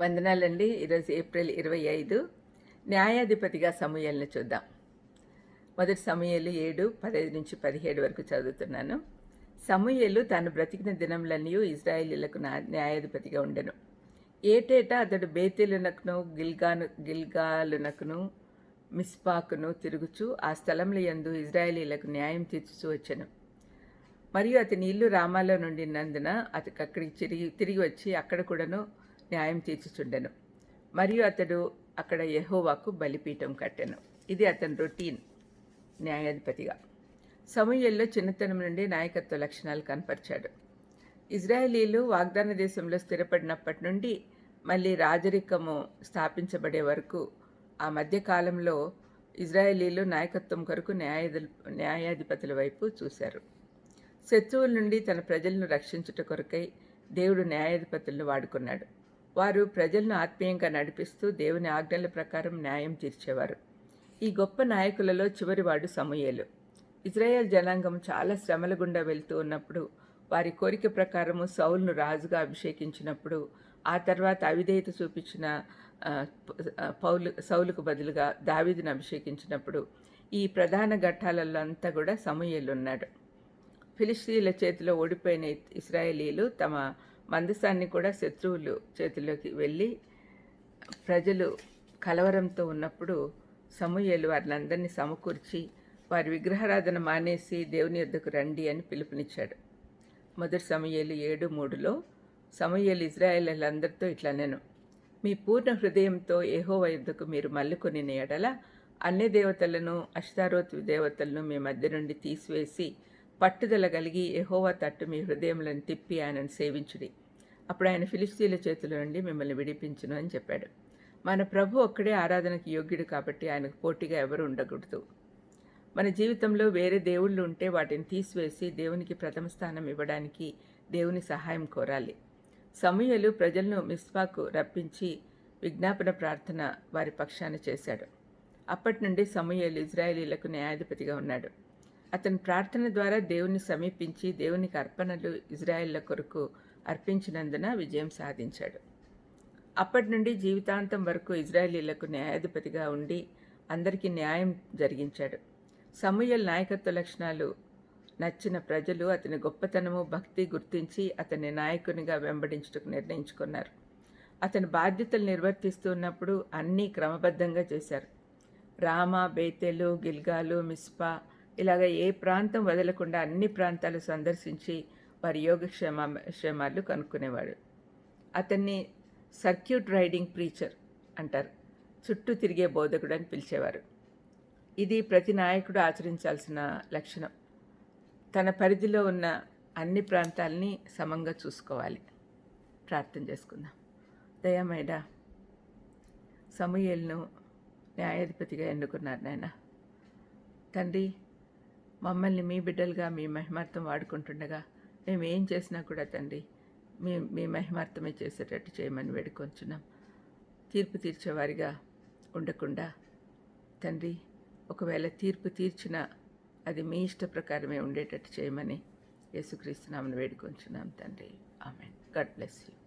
వందనాలండి. ఈరోజు ఏప్రిల్ ఇరవై ఐదు. న్యాయాధిపతిగా సమూహల్ని చూద్దాం. మొదటి సమూహలు ఏడు పదహైదు నుంచి పదిహేడు వరకు చదువుతున్నాను. సమూహలు తాను బ్రతికిన దినంలన్నీ ఇజ్రాయేలీలకు న్యాయాధిపతిగా ఉండెను. ఏటేటా అతడు బేతీలునకును గిల్గాను గిల్గాలునకును మిస్పాకును తిరుగుచు ఆ స్థలంలో యందు ఇజ్రాయేలీలకు న్యాయం తీర్చుచూ వచ్చాను. మరియు అతని ఇల్లు రామాలో నుండి నందున అతనికి అక్కడికి తిరిగి తిరిగి వచ్చి అక్కడ కూడాను న్యాయం తీర్చుచుండెను మరియు అతడు అక్కడ యహోవాకు బలిపీఠం కట్టెను. ఇది అతని రొటీన్ న్యాయాధిపతిగా. సమూహల్లో చిన్నతనం నుండి నాయకత్వ లక్షణాలు కనపరిచాడు. ఇజ్రాయేలీలు వాగ్దాన దేశంలో స్థిరపడినప్పటి నుండి మళ్ళీ రాజరికము స్థాపించబడే వరకు ఆ మధ్యకాలంలో ఇజ్రాయేలీలు నాయకత్వం కొరకు న్యాయాధి న్యాయాధిపతుల వైపు చూశారు. శత్రువుల నుండి తన ప్రజలను రక్షించుట కొరకై దేవుడు న్యాయాధిపతులను వాడుకున్నాడు. వారు ప్రజలను ఆత్మీయంగా నడిపిస్తూ దేవుని ఆజ్ఞల ప్రకారం న్యాయం తీర్చేవారు. ఈ గొప్ప నాయకులలో చివరివాడు సమూయేలు. ఇజ్రాయెల్ జనాంగం చాలా శ్రమల గుండా వెళ్తూ ఉన్నప్పుడు వారి కోరిక ప్రకారము సౌల్ను రాజుగా అభిషేకించినప్పుడు ఆ తర్వాత అవిధేయత చూపించిన పౌలు సౌలుకు బదులుగా దావీదును అభిషేకించినప్పుడు ఈ ప్రధాన ఘట్టాలలో అంతా కూడా సమూయేలు ఉన్నాడు ఫిలిస్తీన్ల చేతిలో ఓడిపోయిన ఇస్రాయేలీలు తమ మందసాన్ని కూడా శత్రువులు చేతిలోకి వెళ్ళి ప్రజలు కలవరంతో ఉన్నప్పుడు సమూహలు వారిని అందరినీ సమకూర్చి వారి విగ్రహారాధన మానేసి దేవుని యొద్దకు రండి అని పిలుపునిచ్చాడు. మొదటి సమయలు ఏడు మూడులో సమయలు ఇజ్రాయేలీలందరితో ఇట్లా నేను మీ పూర్ణ హృదయంతో ఏహోవ యుద్ధకు మీరు మల్లుకొని ఎడల అన్ని దేవతలను అష్టారోత్ దేవతలను మీ మధ్య నుండి తీసివేసి పట్టుదల కలిగి ఎహోవా తట్టు మీ హృదయములను తిప్పి ఆయనను సేవించుడి. అప్పుడు ఆయన ఫిలిస్తీన్ల చేతుల నుండి మిమ్మల్ని విడిపించును అని చెప్పాడు. మన ప్రభు ఒక్కడే ఆరాధనకి యోగ్యుడు కాబట్టి ఆయనకు పోటీగా ఎవరు ఉండకూడదు. మన జీవితంలో వేరే దేవుళ్ళు ఉంటే వాటిని తీసివేసి దేవునికి ప్రథమ స్థానం ఇవ్వడానికి దేవుని సహాయం కోరాలి. సమూహలు ప్రజలను మిస్వాకు రప్పించి విజ్ఞాపన ప్రార్థన వారి పక్షాన చేశాడు. అప్పటి నుండి సమూహలు ఇజ్రాయేలీలకు న్యాయాధిపతిగా ఉన్నాడు. అతని ప్రార్థన ద్వారా దేవుని సమీపించి దేవునికి అర్పణలు ఇజ్రాయేళ్ళ కొరకు అర్పించినందున విజయం సాధించాడు. అప్పటి నుండి జీవితాంతం వరకు ఇజ్రాయేలీలకు న్యాయాధిపతిగా ఉండి అందరికీ న్యాయం జరిగించాడు. సమూయల్ నాయకత్వ లక్షణాలు నచ్చిన ప్రజలు అతని గొప్పతనము భక్తి గుర్తించి అతన్ని నాయకునిగా వెంబడించుటకు నిర్ణయించుకున్నారు. అతని బాధ్యతలు నిర్వర్తిస్తున్నప్పుడు అన్నీ క్రమబద్ధంగా చేశారు. రామ బేతెలు గిల్గాలు మిస్పా ఇలాగ ఏ ప్రాంతం వదలకుండా అన్ని ప్రాంతాలు సందర్శించి వారి యోగక్షేమ క్షేమాలు కనుక్కునేవాడు. అతన్ని సర్క్యూట్ రైడింగ్ ప్రీచర్ అంటారు. చుట్టూ తిరిగే బోధకుడు అని పిలిచేవారు. ఇది ప్రతి నాయకుడు ఆచరించాల్సిన లక్షణం. తన పరిధిలో ఉన్న అన్ని ప్రాంతాలని సమంగా చూసుకోవాలి. ప్రార్థన చేసుకుందాం. దయమైడా సమూహలను న్యాయాధిపతిగా ఎన్నుకున్నారు నాయన. తండ్రి మమ్మల్ని మీ బిడ్డలుగా మీ మహిమార్థం వాడుకుంటుండగా మేము ఏం చేసినా కూడా తండ్రి మీ మీ మహిమార్థమే చేసేటట్టు చేయమని వేడుకొంచున్నాం. తీర్పు తీర్చేవారిగా ఉండకుండా తండ్రి ఒకవేళ తీర్పు తీర్చినా అది మీ ఇష్ట ప్రకారమే ఉండేటట్టు చేయమని యేసుక్రీస్తునామని వేడుకొంచున్నాం తండ్రి. ఆమె గాడ్ బ్లెస్ యూ.